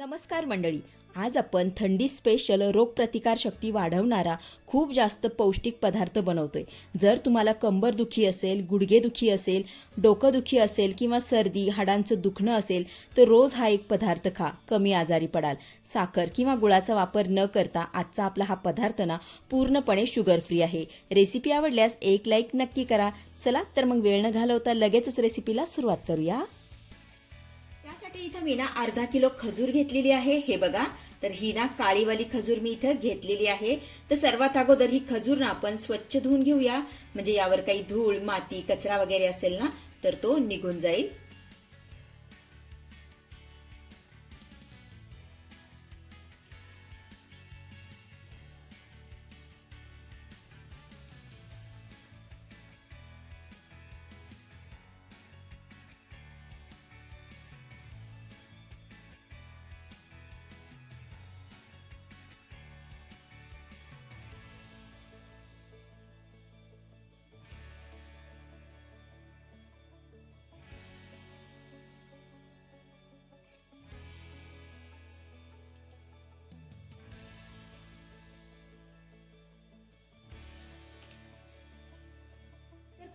नमस्कार मंडळी. आज आपण थंडी स्पेशल रोगप्रतिकारशक्ती वाढवणारा खूप जास्त पौष्टिक पदार्थ बनवतोय. जर तुम्हाला कंबरदुखी असेल गुडघेदुखी असेल डोकंदुखी असेल किंवा सर्दी हाडांचं दुखणं असेल तर रोज हा एक पदार्थ खा. कमी आजारी पडाल. साखर किंवा गुळाचा वापर न करता आजचा आपला हा पदार्थ ना पूर्णपणे शुगर फ्री आहे. रेसिपी आवडल्यास एक लाईक नक्की करा. चला तर मग वेळ न घालवता लगेचच रेसिपीला सुरुवात करूया. त्यासाठी इथं मी ना अर्धा किलो खजूर घेतलेली आहे. हे बघा तर ही ना काळीवाली खजूर मी इथं घेतलेली आहे. तर सर्वात अगोदर ही खजूर ना आपण स्वच्छ धुवून घेऊया. म्हणजे यावर काही धूळ माती कचरा वगैरे असेल ना तर तो निघून जाईल.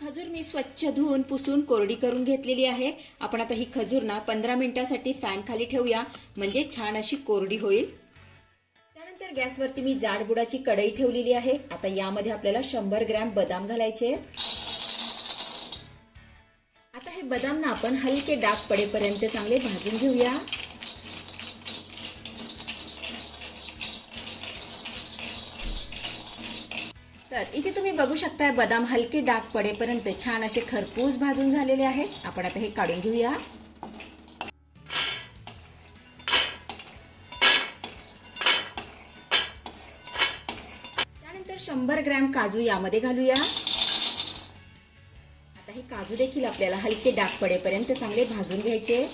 खजूर मी स्वच्छ धुवून पुसून कोरडी करून घेतलेली आहे. आपण आता ही खजूर ना पंधरा मिनिटासाठी फॅन खाली ठेवूया. म्हणजे छान अशी कोरडी होईल. त्यानंतर गॅसवरती मी जाडबुडाची कढई ठेवलेली आहे. आता यामध्ये आपल्याला शंभर ग्रॅम बदाम घालायचे आता हे बदाम ना आपण हलके डाग पडेपर्यंत चांगले भाजून घेऊया. तर इथे तुम्ही बघू शकताय बदाम हलके डाग पडेपर्यंत छान असे खरपूस भाजून झालेले आहेत आपण आता हे काढून घेऊया. त्यानंतर शंभर ग्रॅम काजू यामध्ये घालूया. आता हे काजू देखील आपल्याला हलके डाग पडेपर्यंत चांगले भाजून घ्यायचे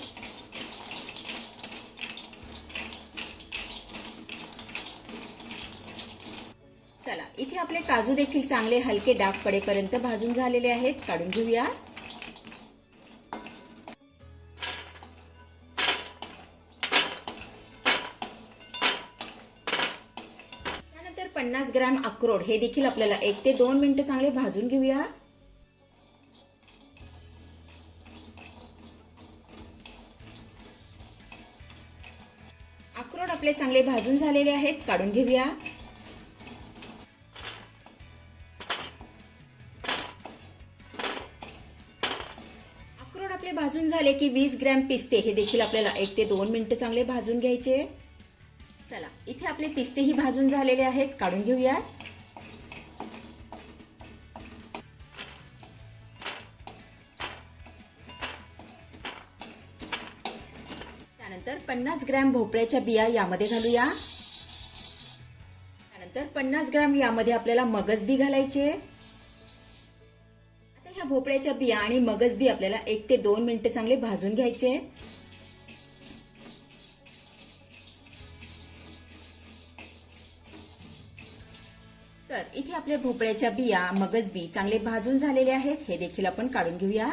चला इथे आपले काजू देखील चांगले हलके डाग पडेपर्यंत भाजून झालेले आहेत. काढून घेऊया. त्यानंतर पन्नास ग्रॅम अक्रोड हे देखील आपल्याला एक ते दोन मिनिटं चांगले भाजून घेऊया. अक्रोड आपले चांगले भाजून झालेले आहेत. काढून घेऊया. आपले झाले की वीस ग्रॅम पिस्ते. हे देखील आपल्याला एक ते दोन मिनटं चांगले भाजून घ्यायचे. चला इथे आपले पिस्तेही भाजून झालेले आहेत. काढून घेऊया त्यानंतर पन्नास ग्रॅम भोपळ्याच्या बिया यामध्ये घालूया. त्यानंतर पन्नास ग्रॅम यामध्ये आपल्याला मगज बी घालायचे. आता ह्या भोपळ्याच्या बिया आणि मगज बी आपल्याला एक ते दोन मिनिटं चांगले भाजून घ्यायचे तर इथे आपल्या भोपळ्याच्या बिया मगज बी चांगले भाजून झालेले आहेत. हे देखील आपण काढून घेऊया.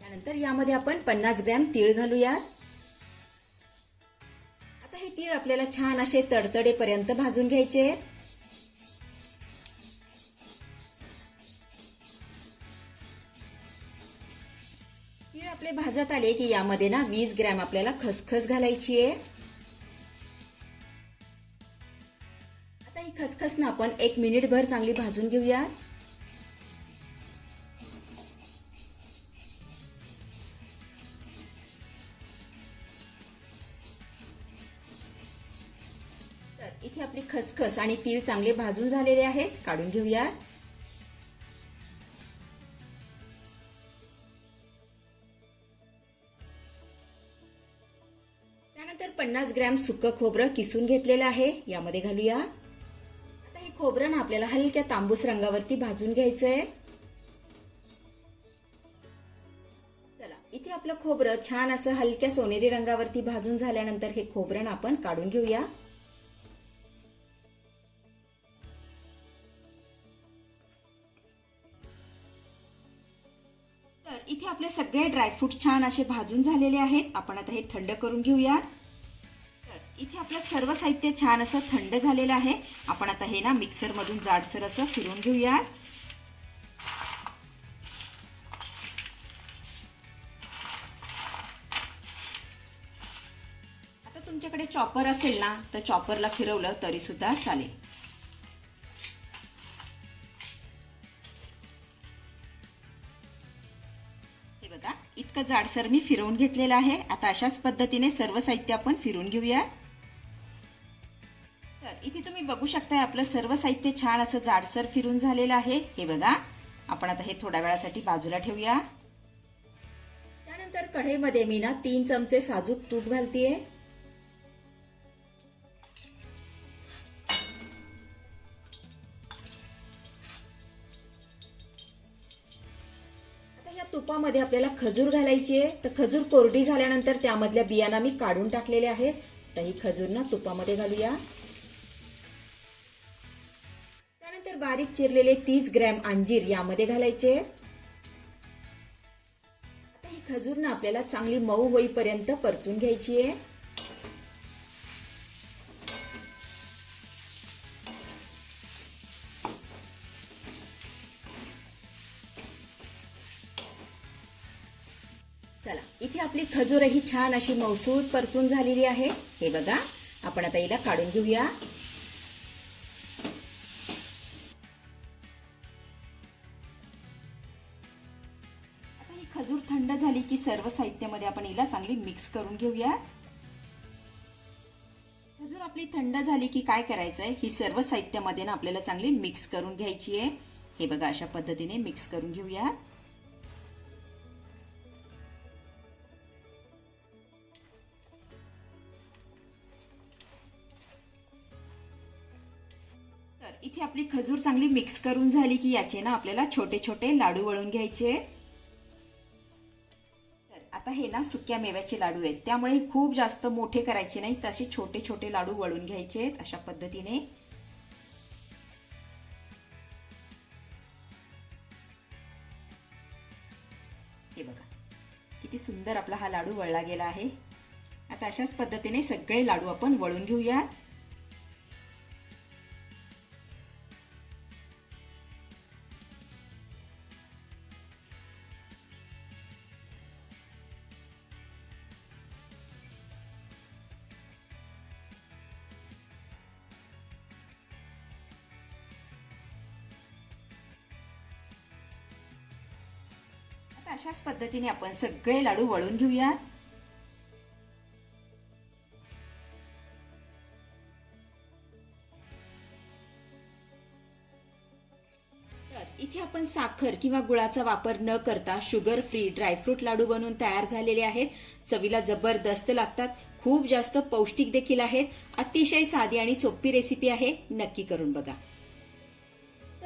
त्यानंतर यामध्ये आपण पन्नास ग्रॅम तीळ घालूया आता हे तीळ आपल्याला छान असे तडतडेपर्यंत भाजून घ्यायचे तीळ भाजत आले की यामध्ये ना वीस ग्रॅम आपल्याला खसखस घालायची आहे. आता ही खसखस ना आपण एक मिनिट भर चांगली भाजून घेऊया तर इथे आपली खसखस आणि तीळ चांगले भाजून झालेले आहेत. काढून घेऊया तर पन्नास ग्रॅम सुकं खोबरं किसून घेतलेलं आहे. यामध्ये घालूया. आता हे खोबरं ना आपल्याला हलक्या तांबूस रंगावरती भाजून घ्यायचंय. चला इथे आपलं खोबरं छान असं हलक्या सोनेरी रंगावरती भाजून झाल्यानंतर हे खोबरं आपण काढून घेऊया. तर इथे आपले सगळे ड्रायफ्रूट छान असे भाजून झालेले आहेत. आपण आता हे थंड करून घेऊया इथे आपलं सर्व साहित्य छान असं थंड झालेलं आहे. आपण आता हे ना मिक्सरमधून जाडसर असं फिरून घेऊयात. आता तुमच्याकडे चॉपर असेल ना तर चॉपरला फिरवलं तरी सुद्धा चालेल. हे बघा इतकं जाडसर मी फिरवून घेतलेलं आहे. आता अशाच पद्धतीने सर्व साहित्य आपण फिरून घेऊया इथे तुम्ही बघू शकताय आपलं सर्व साहित्य छान असं जाडसर फिरून झालेलं आहे. हे बघा आपण आता हे थोड्या वेळासाठी बाजूला ठेवूया. त्यानंतर कढईमध्ये मी ना तीन चमचे साजूक तूप घालतीये. आता तुपामध्ये आपल्याला खजूर घालायची आहे तर खजूर कोरडी झाल्यानंतर त्यामधल्या बियाणा मी काढून टाकलेले आहेत. तर ही खजूर ना तुपामध्ये घालूया. बारीक चिरलेले तीस ग्रॅम अंजीर यामध्ये घालायचे. आता ही खजूर ना आपल्याला चांगली मऊ होईपर्यंत परतून घ्यायची आहे. चला इथे आपली खजूरही छान अशी मौसूद परतून झालेली आहे. हे बघा आपण आता हिला काढून घेऊया. की सर्व साहित्यामध्ये आपण हिला चांगली मिक्स करून घेऊया. खजूर आपली थंड झाली की काय करायचंय? ही सर्व साहित्यामध्ये ना आपल्याला चांगली मिक्स करून घ्यायची आहे. हे बघा अशा पद्धतीने मिक्स करून घेऊया. तर इथे आपली खजूर चांगली मिक्स करून झाली की याचे ना आपल्याला छोटे छोटे लाडू वळून घ्यायचे. ना सुक्या मेव्याचे लाडू आहेत. त्यामुळे खूप जास्त मोठे करायचे नाही तसे छोटे छोटे लाडू वळून घ्यायचे आहेत अशा पद्धतीने. हे बघा किती सुंदर आपला हा लाडू वळला गेला आहे. आता अशाच पद्धतीने सगळे लाडू आपण वळून घेऊयात. अशाच पद्धतीने आपण सगळे लाडू वळून घेऊयात. तर इथे आपण साखर किंवा गुळाचा वापर न करता शुगर फ्री ड्रायफ्रूट लाडू बनवून तयार झालेले आहेत. चवीला जबरदस्त लागतात. खूप जास्त पौष्टिक देखील आहेत. अतिशय साधी आणि सोपी रेसिपी आहे. नक्की करून बघा.